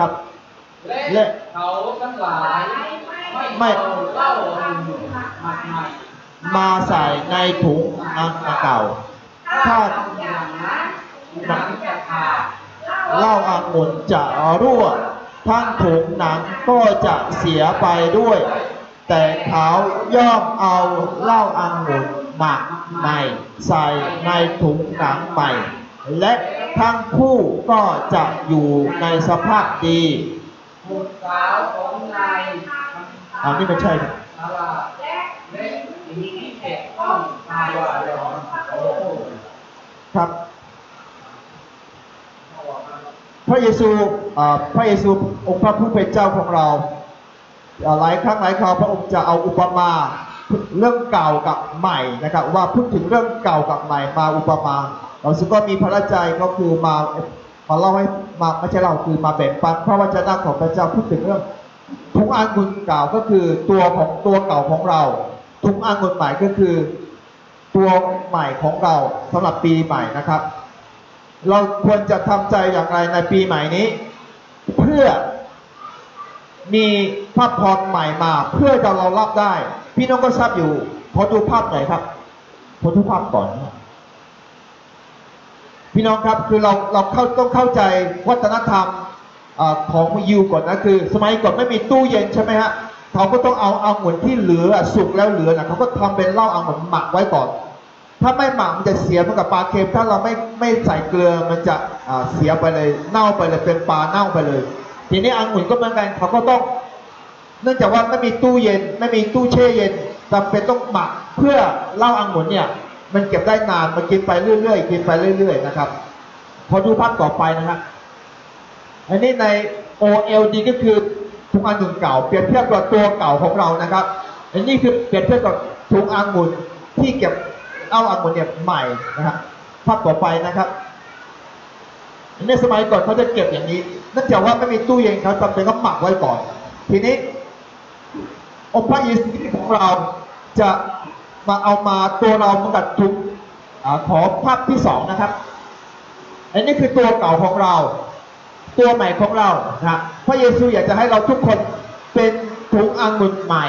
นะครับและและเขาทั้งหลายไม่ไม่เอาเหล้าอันหนึ่งมาใหม่มาใส่ในถุงอันเก่า ถ้าทำอย่างนั้นหนังจะขาดเหล้าอางุ่นจะรั่วทั้งถุงหนังก็จะเสียไปด้วย แต่เขาย่อมเอาเหล้าอางุ่นหมักในใส่ในถุงหนังใหม่ และ ทั้งคู่ก็จะอยู่ในสภาพดีบุตรสาวของนายอันนี้ไม่ใช่ครับอาลาและสิ่งที่เก็บต้องตายว่าเดี๋ยวโอ้โหครับ พระเยซูอ่าพระเยซูองค์พระผู้เป็นเจ้าของเราอ่าหลายครั้งหลายคราวพระองค์จะเอาอุปมาเรื่องเก่ากับใหม่นะครับ ว่าพูดถึงเรื่องเก่ากับใหม่มาอุปมา เราซึ่งก็มีพระใจก็คือมามาเล่าให้มาไม่ใช่เราคือมาแบ่งปันพระวจนะของพระเจ้าพูดถึงเรื่องถุงอางุ่นเก่าก็คือตัวของตัวเก่าของเราถุงอางุ่นใหม่ก็คือ ตัวใหม่ของเราสำหรับปีใหม่นะครับ เราควรจะทำใจอย่างไรในปีใหม่นี้ เพื่อมีภาพพรใหม่มา เพื่อจะเรารับได้ พี่น้องก็ทราบอยู่ขอดูภาพหน่อยครับขอดูภาพก่อนนะ พี่น้องครับคือเราเราเข้าต้องเข้าใจวัฒนธรรมอของยิวก่อนนะคือ สมัยก่อนไม่มีตู้เย็นใช่ไหมฮะเขาก็ต้องเอาเอาหมุนที่เหลือสุกแล้วเหลือนะเขาก็ทำเป็นเหล้าเอาหมุนหมักไว้ก่อน ถ้าไม่หมักมันจะเสียเหมือนกับปลาเค็มถ้าเราไม่ไม่ใส่เกลือมันจะเสียไปเลยเน่าไปเลยเป็นปลาเน่าไปเลย ทีนี้องุ่นก็เหมือนกันเขาก็ต้องเนื่องจากว่าไม่มีตู้เย็น ไม่มีตู้แช่เย็นจำเป็นต้องหมักเพื่อเหล้าองุ่นเนี่ย มันเก็บได้นานมันกินไปเรื่อยๆกินไปเรื่อย ๆ นะครับ พอดูภาพต่อไปนะครับอันนี้ใน OLD ก็คือถุงองุ่นเก่าเปรียบเทียบกับตัวเก่าของเรานะครับ อันนี้คือเปรียบเทียบกับถุงองุ่นที่เก็บเอาองุ่นเนี่ยใหม่นะครับภาพต่อไปนะครับในสมัยก่อนเขาจะเก็บอย่างนี้เนื่องจากว่าไม่มีตู้เย็นเขาจำเป็นต้องหมักไว้ก่อน ทีนี้องค์พระเยซูคริสของเราจะ มาเอามาตัวเราเหมือนกับทุกอขอภาพที่สองนะครับ อันนี้คือตัวเก่าของเรา ตัวใหม่ของเรานะพระเยซูอยากจะให้เราทุกคนเป็นถุงอังุ่นใหม่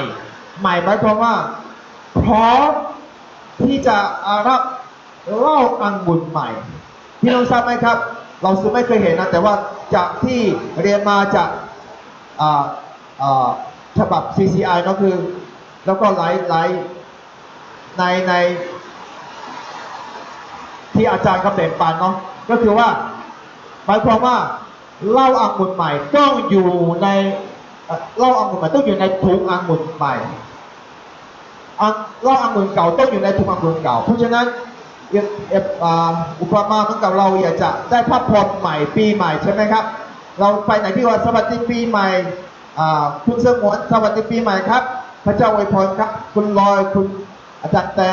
ใหม่หมายความว่าพร้อมที่จะรับเล้าอังุ่นใหม่พี่น้องทราบไหมครับ เราซื้อไม่เคยเห็นนะแต่ว่าจากที่เรียนมาจากอ่าอ่าฉบับ CCI ก็คือ แล้วก็หลายหลาย ในใน ที่อาจารย์เขาแบ่งปันเนาะก็คือว่าหมายความว่าเหล้าอังุ่นใหม่ต้องอยู่ในเอ่อเหล้าอังุ่นใหม่ต้องอยู่ในถุงอังุ่นใหม่เหล้าอังุ่นเก่าต้องอยู่ในถุงอังุ่นเก่า เพราะฉะนั้นอุปมาเหมือนกับเราอยากจะได้ภาพพรใหม่ปีใหม่ใช่ไหมครับ เราไปไหนที่ว่าสวัสดีปีใหม่คุณสงวนสวัสดีปีใหม่ครับ พระเจ้าอวยพรครับ คุณลอยคุณ อาจารย์แต่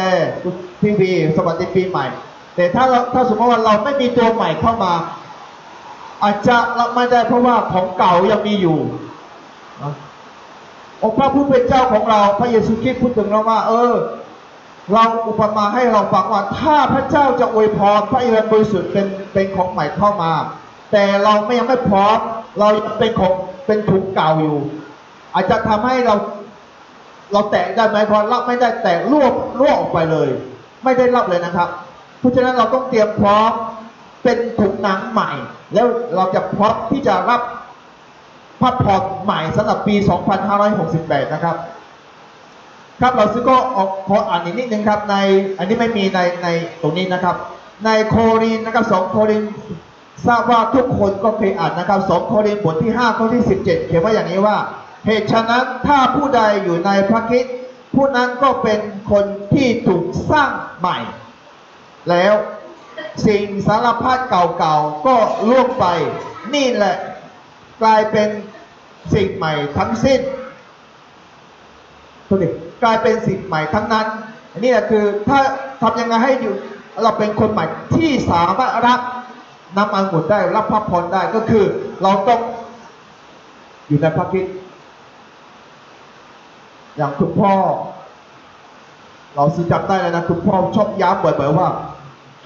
พี่วีสวัสดีปีใหม่ แต่ถ้าเราถ้าสมมติว่าเราไม่มีตัวใหม่เข้ามา อาจจะรับไม่ได้เพราะว่าของเก่ายังมีอยู่องค์พระผู้เป็นเจ้าของเราพระเยซูคริสต์พูดถึงเราว่า เออ เราอุปมาให้เราฟังว่า ถ้าพระเจ้าจะอวยพรพระเยซูบริสุทธิ์เป็นเป็นของใหม่เข้ามา แต่เราไม่ยังไม่พร้อม เราเป็นของเป็นถุงเก่าอยู่ อาจจะทำให้เรา เราแตะได้ไหมพอรับไม่ได้แตะลวกลวกออกไปเลย ไม่ได้รับเลยนะครับ เพราะฉะนั้นเราต้องเตรียมพร้อมเป็นถุงหนังใหม่ แล้วเราจะพร้อมที่จะรับพระพรใหม่สำหรับปี 2568 นะครับ ครับเราซื้อก็ออกขออ่านอีกนิดนึงครับในอันนี้ไม่มีในในตรงนี้นะครับ ในโครินนะครับสองโครินทราบว่าทุกคนก็เคยอ่านนะครับสองโครินบทที่5ข้อที่ 17 เขียนว่าอย่างนี้ว่า เหตุฉะนั้นถ้าผู้ใดอยู่ในพระคริสต์ผู้นั้นก็เป็นคนที่ถูกสร้างใหม่ แล้วสิ่งสารพัดเก่าๆก็ล่วงไป นี่แหละกลายเป็นสิ่งใหม่ทั้งสิ้นตัวนี้กลายเป็นสิ่งใหม่ทั้งนั้นนนี้แหละคือถ้าทำยังไงให้อยู่เราเป็นคนใหม่ที่สามารถรับน้ำอังุ่นได้รับพระพรได้ก็คือเราต้องอยู่ในพระคริสต์ อย่างคุณพ่อ เราซื้อจับได้เลยนะคุณพ่อชอบย้ำบ่อยๆว่า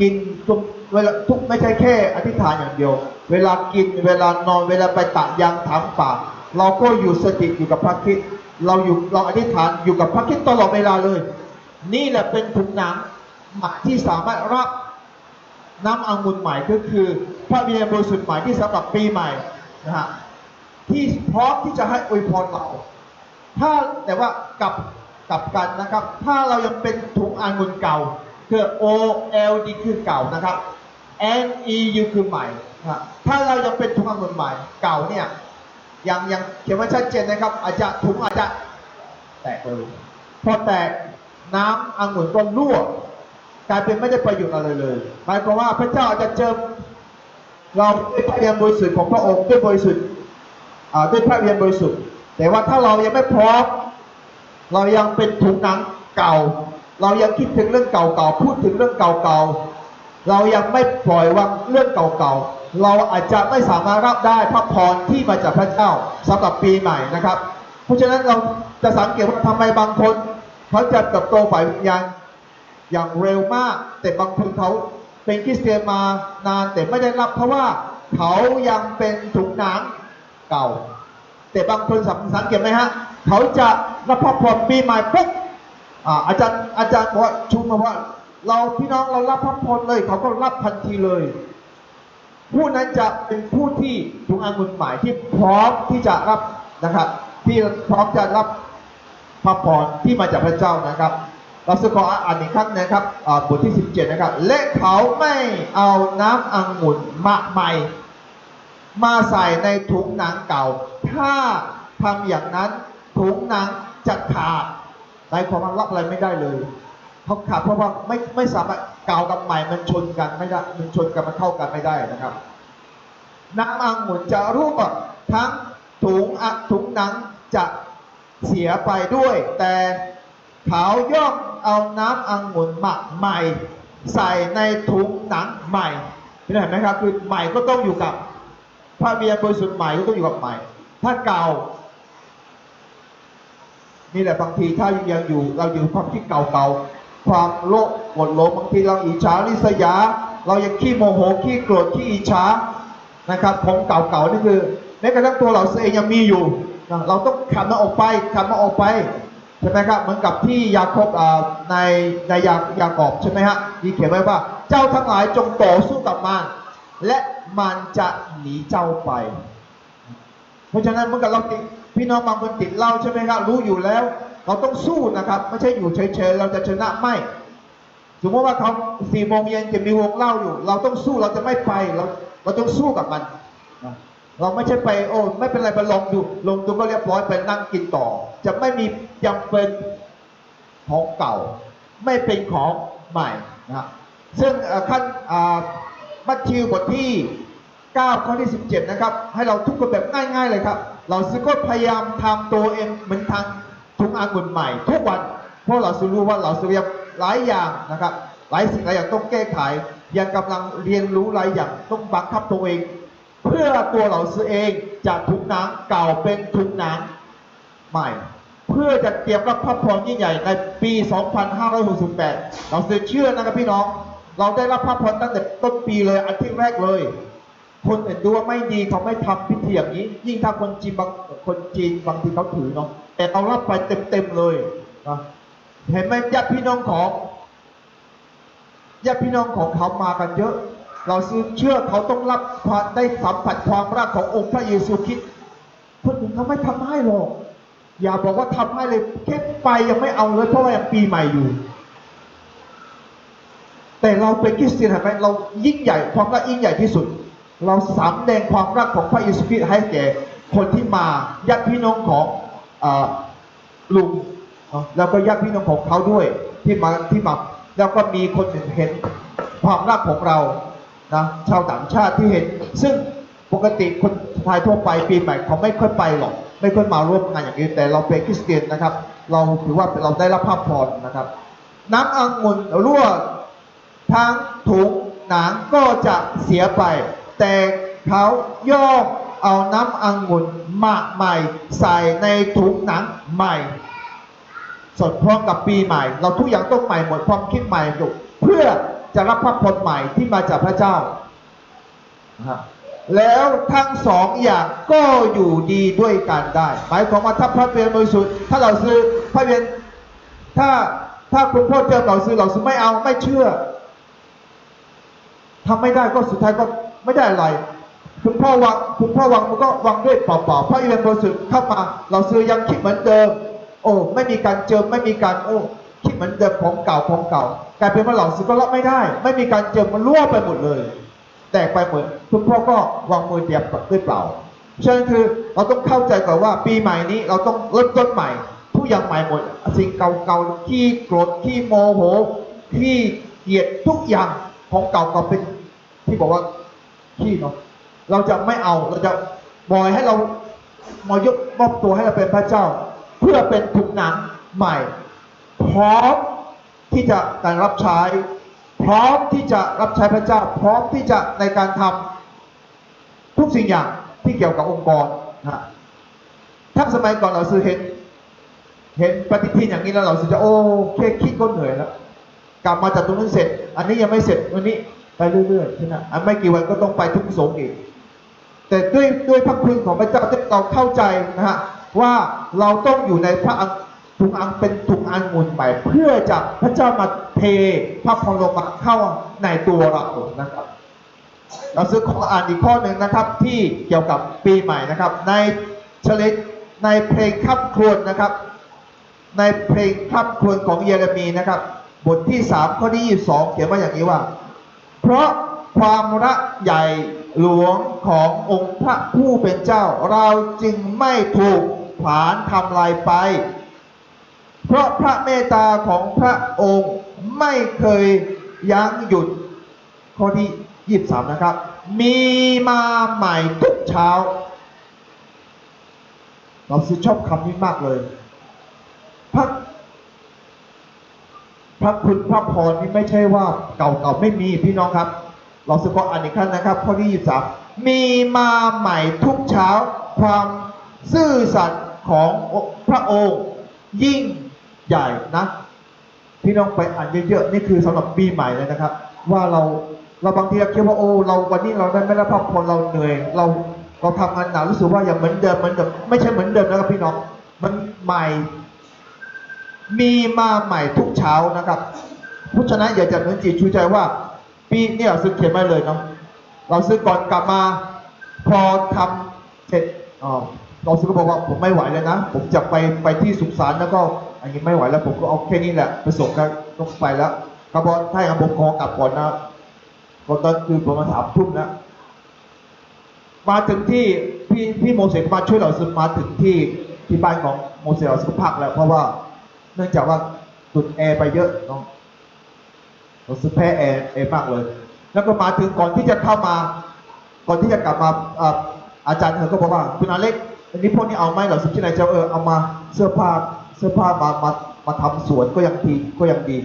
กินทุกเวลาทุกไม่ใช่แค่ อธิษฐานอย่างเดียว เวลากินเวลานอนเวลาไปตะยางถามป่ากเราก็อยู่สติอยู่กับพระคิดเราอยู่เราอธิษฐานอยู่กับพระคิดตลอดเวลาเลย นี่แหละเป็นถุงนังหมักที่สามารถรับน้ำองุ่นใหม่ก็คือพระวิญญาณบริสุทธิ์ใหม่ที่สำหรับปีใหม่นะฮะที่พร้อมที่จะให้อวยพรเรา ถ้าแต่ว่ากลับกลับกันนะครับ ถ้าเรายังเป็นถุงองุ่นเก่า คือ O L D คือเก่านะครับ N E U คือใหม่นะถ้าเรายังเป็นถุงองุ่นใหม่เก่าเนี่ยยังยังเขียนไว้ชัดเจนนะครับ อาจจะถุงอาจจะแตกเลยพอแตกน้ำองุ่นก็รั่วกลายเป็นไม่ได้ประโยชน์อะไรเลยหมายความว่าพระเจ้าอาจจะเจิมเราด้วยพระวิญญาณบริสุทธิ์ของพระองค์ด้วยบริสุทธิ์อ่าด้วยพระวิญญาณบริสุทธิ์ แต่ว่าถ้าเรายังไม่พร้อม เรายังเป็นถุงหนังเก่า เรายังคิดถึงเรื่องเก่าๆ พูดถึงเรื่องเก่าๆ เรายังไม่ปล่อยวางเรื่องเก่าๆ เราอาจจะไม่สามารถรับได้พระพรที่มาจากพระเจ้าสำหรับปีใหม่นะครับ เพราะฉะนั้นเราจะสังเกตว่าทำไมบางคนเขาจะเติบโตฝ่ายวิญญาณอย่างเร็วมาก แต่บางคนเขาเป็นคริสเตียนมานานแต่ไม่ได้รับเพราะว่าเขายังเป็นถุงหนังเก่า แต่บางคนสังสังเกตไหมฮะ เขาจะรับพระพรปีใหม่ปุ๊บอ่าอาจารย์อาจารย์บอกว่าชูมาว่า เราพี่น้องเรารับพระพรเลย เขาก็รับทันทีเลย ผู้นั้นจะเป็นผู้ที่ถุงองุ่นใหม่ที่พร้อมที่จะรับนะครับ ที่พร้อมจะรับพระพรที่มาจากพระเจ้านะครับเราจะออ่านอีกครั้งนะครับอ่าบทที่ 17 นะครับ และเขาไม่เอาน้ำองุ่นมาใหม่ มาใส่ในถุงหนังเก่า ถ้าทำอย่างนั้นถุงหนังจะขาดในความว่ารับอะไรไม่ได้เลยเขาะขาดเพราะว่าไม่ไม่สามารถเก่ากับใหม่มันชนกันไม่ได้มันชนกันมันเข้ากันไม่ได้นะครับน้ำองุ่นจะรั่วทั้งถุงอะถุงหนังจะเสียไปด้วย แต่เขาย่อมเอาน้ำองุ่นหมักใหม่ ใส่ในถุงหนังใหม่เห็นไหมครับคือใหม่ก็ต้องอยู่กับ พระเบียร์บริสุทธิ์ใหม่ก็ต้องอยู่กับใหม่ ถ้าเก่า นี่แหละบางทีถ้ายังอยู่ เราอยู่ความคิดเก่าๆ ความโลภโกรธหลงบางทีเราอิจฉาริษยา เรายังขี้โมโหขี้โกรธขี้อิจฉานะครับของเก่าๆนี่คือแม้กระทั่งตัวเราเองยังมีอยู่ เราต้องขับมันออกไปขับมันออกไปใช่ไหมครับเหมือนกับที่ยาโคบอ่าในในยายากอบใช่ไหมฮะมีเขียนไว้ว่า เจ้าทั้งหลายจงต่อสู้กับมัน และมันจะหนีเจ้าไป เพราะฉะนั้นเมื่อกับเราติดพี่น้องบางคนติดเหล้าใช่ไหมครับรู้อยู่แล้ว เราต้องสู้นะครับ ไม่ใช่อยู่เฉยๆเราจะชนะไม่ สมมติว่าเขาสี่โมงเย็นจะมีวงเหล้าอยู่ เราต้องสู้เราจะไม่ไปเราเราต้องสู้กับมันเราไม่ใช่ไปโอ้ไม่เป็นไรไปลองดูลงตัวก็เรียบร้อยไปนั่งกินต่อ จะไม่มียังเป็นของเก่า ไม่เป็นของใหม่นะซึ่งขั้น มัทธิวบทที่ 9 ข้อที่ 17 นะครับ ให้เราทุกคนแบบง่าย ๆ เลยครับ เราซื้อก็พยายามทำตัวเองเหมือนทางทุกอางุ่นใหม่ ทุกวัน เพราะเราซื้อรู้ว่าเราซื้อหลายอย่างนะครับ หลายสิ่งหลายอย่างต้องแก้ไข ยังกำลังเรียนรู้หลายอย่างต้องบังคับตัวเอง เพื่อตัวเราซื้อเองจากทุกหนังเก่าเป็นทุกหนังใหม่เพื่อจะเตรียมรับพระพรยิ่งใหญ่ในปี 2568 เราซื้อเชื่อนะครับพี่น้อง เราได้รับพระพรตั้งแต่ต้นปีเลยอาทิตย์แรกเลย คนอื่นดูว่าไม่ดีเขาไม่ทำพิธีอย่างนี้ ยิ่งถ้าคนจีนบางคนจีนบางทีเขาถือเนาะแต่เรารับไปเต็มๆเลยนะเห็นไหมญาติพี่น้องของญาติพี่น้องของเขามากันเยอะ เราซื้อเชื่อเขาต้องรับความได้สัมผัสความรักขององค์พระเยซูคริสต์คนอื่นเขาไม่ทำให้หรอกอย่าบอกว่าทำให้เลยแค่ไปยังไม่เอาเลยเพราะว่ายังปีใหม่อยู่ แต่เราเป็นคริสเตียนเห็นไหมเรายิ่งใหญ่ความรักยิ่งใหญ่ที่สุด เราสามแดงความรักของพระเยซูคริสต์ให้แก่คนที่มาญาติพี่น้องของอลุงแล้วก็ญาติพี่น้องของเขาด้วยที่มาที่มาแล้วก็มีคนหนึ่งเห็นความรักของเรานะชาวต่างชาติที่เห็น ซึ่งปกติคนไทยทั่วไปปีใหม่เขาไม่ค่อยไปหรอก ไม่ค่อยมาร่วมงานอย่างนี้แต่เราเป็นคริสเตียนนะครับ เราถือว่าเราได้รับพระพรนะครับ น้ำองุ่นรั่ว ทั้งถุงหนังก็จะเสียไป แต่เขาย่อมเอาน้ำองุ่นมักใหม่ ใส่ในถุงหนังใหม่ สดพร้อมกับปีใหม่ เราทุกอย่างต้องใหม่หมดความคิดใหม่หมดเพื่อจะรับพระพรใหม่ที่มาจากพระเจ้านะฮะแล้วทั้งสองอย่างก็อยู่ดีด้วยกันได้ หมายความว่าถ้าพระเวียนบริสุทธิ์ถ้าเราซื้อพระเวียนถ้าถ้าคุณพ่อเจอเราซื้อเราซื้อไม่เอาไม่เชื่อ ทำไม่ได้ก็สุดท้ายก็ไม่ได้อะไร คุณพ่อวางคุณพ่อวางมันก็วางด้วยเปล่าๆพระเวียนบริสุทธิ์เข้ามา เราซื้อยังคิดเหมือนเดิม โอ้ไม่มีการเจิมไม่มีการโอ้คิดเหมือนเดิมของเก่าของเก่ากลายเป็นว่าเหล่าซื้อก็รับไม่ได้ ไม่มีการเจิมมันรั่วไปหมดเลย แตกไปหมดคุณพ่อก็วางมือเตรียมด้วยเปล่าฉะนั้นคือเราต้องเข้าใจก่อนว่าปีใหม่นี้เราต้องเริ่มต้นใหม่ทุกอย่างใหม่หมดสิ่งเก่าๆขี้โกรธขี้โมโหขี้เกลียดทุกอย่าง ของเก่าก็เป็นที่บอกว่าขี้เนาะเราจะไม่เอาเราจะบอยให้เรามายกมอบตัวให้เราเป็นพระเจ้า เพื่อเป็นถุงหนังใหม่ พร้อมที่จะการรับใช้ พร้อมที่จะรับใช้พระเจ้า พร้อมที่จะในการทำทุกสิ่งอย่างที่เกี่ยวกับองค์กรนะถ้าสมัยก่อนเราซื้อเห็น เห็นปฏิทินอย่างนี้แล้วเราสึกจะโอ้แค่คิดก็เหนื่อยแล้ว กลับมาจากตรงนั้นเสร็จ อันนี้ยังไม่เสร็จวันนี้ไปเรื่อยๆใช่ไหมอันไม่กี่วันก็ต้องไปทุกสงฆ์อีก แต่ด้วยด้วยพระคุณของพระเจ้าที่เราเข้าใจนะฮะว่าเราต้องอยู่ในพระอังถุงอังเป็นถุงอังุนไปเพื่อจะพระเจ้ามาเทพระพรลงมาเข้าในตัวเรานะครับ เราซื้อของอ่านอีกข้อหนึ่งนะครับ ที่เกี่ยวกับปีใหม่นะครับ ในเฉลยในเพลงขับครวญนะครับ ในเพลงขับครวญของเยเรมีนะครับ บทที่สามข้อที่ยี่สองเขียนว่าอย่างนี้ว่า เพราะความรักใหญ่หลวงขององค์พระผู้เป็นเจ้า เราจึงไม่ถูกผาญทำลายไป เพราะพระเมตตาของพระองค์ไม่เคยยั้งหยุด ข้อที่ยี่สามนะครับ มีมาใหม่ทุกเช้า เราชอบคำนี้มากเลย พระ พระคุณพระพรนี่ไม่ใช่ว่าเก่าๆไม่มีพี่น้องครับ เราสกออ่านอีกครั้งนะครับข้อที่ยี่สามมีมาใหม่ทุกเช้าความซื่อสัตย์ของพระองค์ ยิ่งใหญ่นะพี่น้องไปอ่านเยอะๆนี่คือสำหรับปีใหม่เลยนะครับ ว่าเราเราบางทีเราคิดว่าโอ้เราวันนี้เราได้ไม่ได้พักผ่อนเราเหนื่อย เราเราทำงานหนักรู้สึกว่าอย่างเหมือนเดิมเหมือนเดิมไม่ใช่เหมือนเดิมนะครับพี่น้องมันใหม่ มีมาใหม่ทุกเช้านะครับเพราะฉะนั้นอย่าจับเนื้อจิตชูใจว่า ปีเนี่ยเราซื้อเขียนมาเลยเนาะเราซื้อก่อนกลับมา พอทำเสร็จอ๋อเราซื้อก็บอกว่าผมไม่ไหวแล้วนะ ผมจะไปไปที่สุสานแล้วก็อันนี้ไม่ไหวแล้วผมก็เอาแค่นี้แหละไปส่งกันต้องไปแล้วครับอกถ้าอย่างผมขอกลับก่อนนะก่อนตอนคือประมาณสามทุ่มแล้วมาถึงที่พี่พี่โมเสสมาช่วยเราซื้อมาถึงที่ที่บ้านของโมเสสเราซื้อพักแล้วเพราะว่า เนื่องจากว่าตุดแอร์ไปเยอะเนาะเราซื้อแพ้แอร์แอร์มากเลย แล้วก็มาถึงก่อนที่จะเข้ามา ก่อนที่จะกลับมาอาอาจารย์เธอก็บอกว่าคุณอาเล็กอันนี้พวกนี้เอาไหมเหรอสิที่ไหนเจ้าเออเอามาเสื้อผ้าเสื้อผ้ามามามาทำสวนก็ยังดีก็ยังดี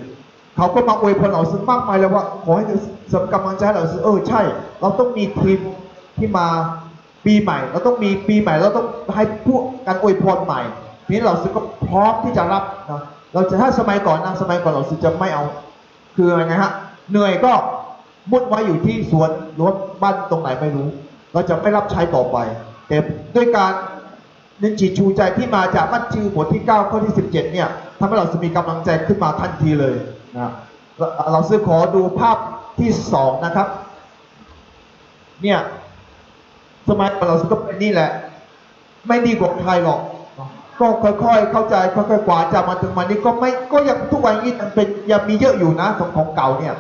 เขาก็มาอวยพรเราซึ่งมากมายเลยว่า ขอให้เสริมกำลังใจเราซึ่งเออใช่ เราต้องมีทีมที่มาปีใหม่ เราต้องมีปีใหม่ เราต้องให้พวกการอวยพรใหม่ นี้เราซึ่งก็พร้อมที่จะรับนะเราจะถ้าสมัยก่อนนะสมัยก่อนเราซึ่งจะไม่เอา คือยังไงฮะเหนื่อยก็มุดไว้อยู่ที่สวนหรือว่าบ้านตรงไหนไม่รู้ เราจะไม่รับใช้ต่อไป แต่ด้วยการนินจิตชูใจที่มาจากมัทธิวบทที่ 9 ข้อที่ 17 เนี่ยทำให้เราจะมีกำลังใจขึ้นมาทันทีเลยนะเราเราซื้อขอดูภาพที่สองนะครับ เนี่ยสมัยก่อนเราซื้อก็เป็นนี่แหละ ไม่ดีกว่าใครหรอก ก็ค่อยๆ เข้าใจค่อยๆกว่าจะมาถึงวันนี้ก็ไม่ก็ยังทุกวันนี้ยังเป็นยังมีเยอะอยู่นะของของเก่าเนี่ย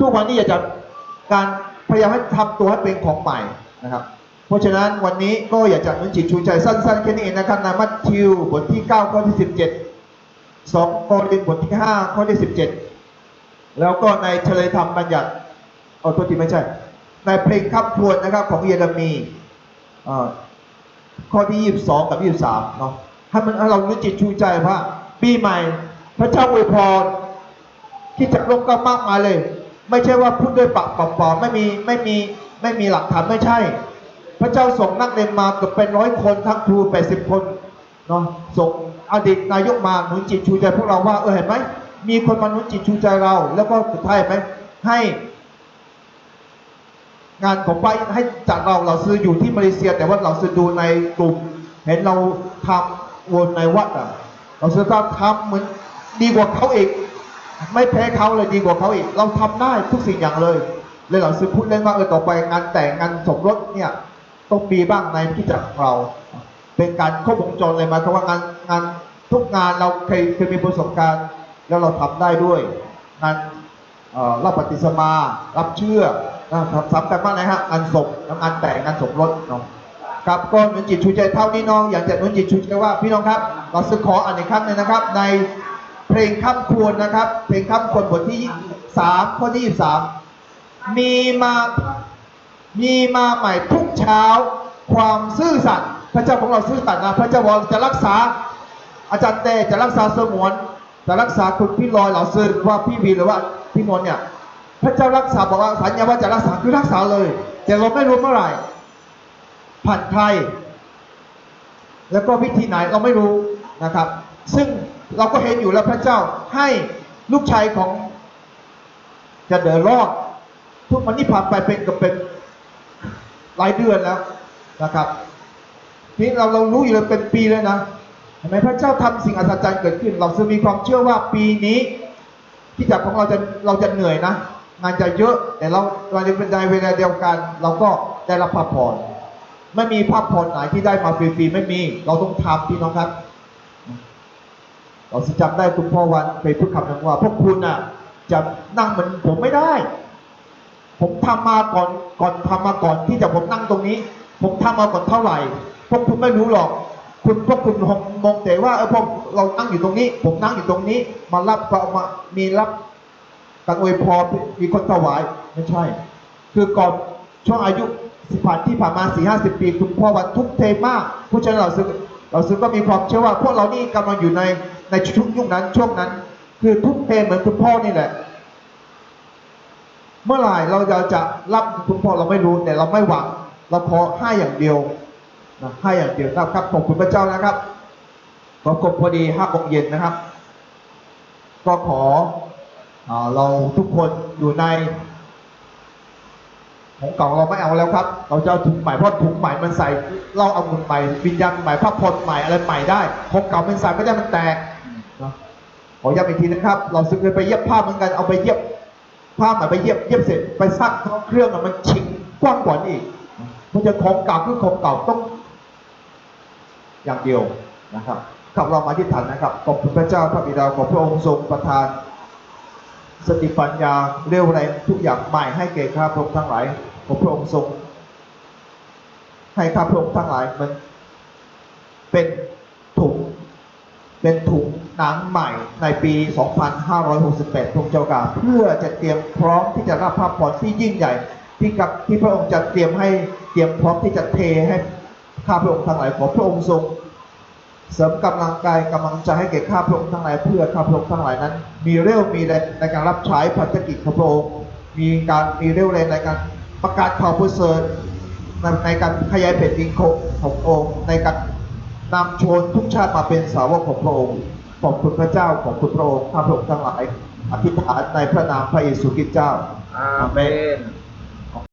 ทุกวันนี้อยากจะการพยายามให้ทำตัวให้เป็นของใหม่นะครับ เพราะฉะนั้นวันนี้ก็อยากจะนุนจิตชูใจสั้นๆแค่นี้เองนะครับในมัทธิวบทที่9ข้อที่ 17 2โครินธ์บทที่5ข้อที่ 17 แล้วก็ในเฉลยธรรมบัญญัติเอาตัวที่ไม่ใช่ ในเพลงขับครวญนะครับของเยเรมีอ่อข้อที่ 22 กับ 23เนาะ ให้มันให้เรารู้จิตชูใจว่าปีใหม่ พระเจ้าอวยพรที่จะลงก็มากมายเลย ไม่ใช่ว่าพูดด้วยปากเปล่าๆไม่มีไม่มีไม่มีหลักฐานไม่ใช่ พระเจ้าส่งนักเรียนมาเกือบเป็นร้อยคนทั้งครู80คนเนาะส่งอดีตนายกมาหนุนจิตชูใจพวกเราว่าเออเห็นไหมมีคนมาหนุนจิตชูใจเรา แล้วก็สุดท้ายเห็นไหมให้ งานของไปให้จากเราเราซื้ออยู่ที่มาเลเซีย แต่ว่าเราซื้อดูในกลุ่ม เห็นเราทำ วนในวัดอะเราซื้อก็ทำเหมือนดีกว่าเขาอีก ไม่แพ้เขาเลยดีกว่าเขาอีก เราทำได้ทุกสิ่งอย่างเลย เลยเราซื้อพูดเล่นว่าเออต่อไปงานแต่งงานสมรสเนี่ยต้องมีบ้างในที่จักรของเรา เป็นการครบวงจรเลยมายความว่างานงานทุกงานเราเคยเคยมีประสบการณ์ แล้วเราทำได้ด้วยงานรับปฏิสมา รับเชื่อนะครับสำคัญมากนะฮะงานศพงานแต่งงานสมรสเนาะ ครับก็หนุนจิตชูใจเท่านี้น้อง อยากจะหนุนจิตชูใจว่าพี่น้องครับเราสึกขออ่านอีกครั้งหนึ่งนะครับ ในเพลงข้ามควรนะครับ เพลงข้ามควรบทที่สามข้อที่สามมีมามีมาใหม่ทุกเช้า ความซื่อสัตย์พระเจ้าของเราซื่อสัตย์นะพระเจ้าบอกจะรักษา อาจารย์เต้จะรักษาสมวนจะรักษาคุณพี่ลอยเหล่าซื่อว่าพี่วีหรือว่าพี่มนเนี่ยพระเจ้ารักษาบอกว่าสัญญาว่าจะรักษาคือรักษาเลยแต่เราไม่รู้เมื่อไหร่ ผ่านใครแล้วก็วิธีไหนเราไม่รู้นะครับ ซึ่งเราก็เห็นอยู่แล้วพระเจ้าให้ลูกชายของจะเดินรอดทุกวันนี้ผ่านไปเป็นกับเป็นหลายเดือนแล้วนะครับนี่เราเรารู้อยู่เลยเป็นปีเลยนะเห็นไหมพระเจ้าทำสิ่งอัศจรรย์เกิดขึ้น เราจะมีความเชื่อว่าปีนี้ ที่จักรของเราจะเราจะเหนื่อยนะงานจะเยอะแต่เราเราจะเป็นในเวลาเดียวกัน เราก็ได้รับพระพร ไม่มีพระพรไหนที่ได้มาฟรีๆไม่มี เราต้องทำพี่น้องครับ เราสิจำได้คุณพ่อวันเคยพูดคำหนึ่งว่า พวกคุณน่ะจะนั่งเหมือนผมไม่ได้ ผมทำมาก่อนก่อนทำมาก่อนที่จะผมนั่งตรงนี้ ผมทำมาก่อนเท่าไหร่ พวกคุณไม่รู้หรอก คุณพวกคุณมองแต่ว่าเออพวกเรานั่งอยู่ตรงนี้ ผมนั่งอยู่ตรงนี้ มารับก็มามีรับการอวยพรมีคนถวายไม่ใช่ คือก่อนช่วงอายุ สิผ่านที่ผ่านมาสี่ห้าสิบปี คุณพ่อวันทุกเทมากผู้ชายเราซื้อเราซื้อก็มีความเชื่อว่า พวกเรานี่กำลังอยู่ในในชุกยุคนั้นช่วงนั้น คือทุกเทเหมือนคุณพ่อนี่แหละ เมื่อไหร่เราจะจะรับคุณพ่อเราไม่รู้แต่เราไม่หวังเราขอให้อย่างเดียวนะให้อย่างเดียวครับครับขอบคุณพระเจ้านะครับขอกบพอดีห้าโมงเย็นนะครับ ก็ขออเราทุกคนอยู่ใน ของเก่าเราไม่เอาแล้วครับ เราจะเอาถุงใหม่เพราะถุงใหม่มันใส่เราเอามุนใหม่วิญญาณใหม่พระพรใหม่อะไรใหม่ได้ของเก่ามันใส่ไม่ได้มันแตกนะขอย้ำอีกทีนะครับ เราซื้อไปเย็บผ้าเหมือนกันเอาไปเย็บผ้าใหม่ไปเย็บเย็บเสร็จไปซักเครื่องมันฉิงกว้างกว่านี้อีกเพราะฉะนั้นของเก่าคือของเก่าต้อง อย่างเดียวนะครับขับเรามาที่ฐานนะครับขอบคุณพระเจ้าพระบิดาของพระองค์ทรงประทานสติปัญญาเร็วแรงทุกอย่างใหม่ให้แก่ข้าพระองค์ทั้งหลาย ของพระองค์ทรง ให้ข้าพระองค์ทั้งหลายมัน เป็นถุงเป็นถุงหนังใหม่ในปี 2568พระองค์เจ้ากาเพื่อจะเตรียมพร้อมที่จะรับพระพรที่ยิ่งใหญ่ที่กับที่พระองค์จะเตรียมให้เตรียมพร้อมที่จะเทให้ข้าพระองค์ทั้งหลายขอพระองค์ทรง เสริมกำลังกายกำลังใจให้แก่ข้าพระองค์ทั้งหลายเพื่อข้าพระองค์ทั้งหลายนั้น มีเรี่ยวมีแรงในการรับใช้ภารกิจของพระองค์มีการมีเรี่ยวแรงในการ ประกาศข่าวประเสริฐในในการขยายแผ่นดินของององค์ ในการนำชนทุกชาติมาเป็นสาวกของพระองค์ขอบคุณพระเจ้าของคุณพระองค์ข้าพระองค์ทั้งหลายอธิษฐานในพระนามพระเยซูคริสต์เจ้าอาเมน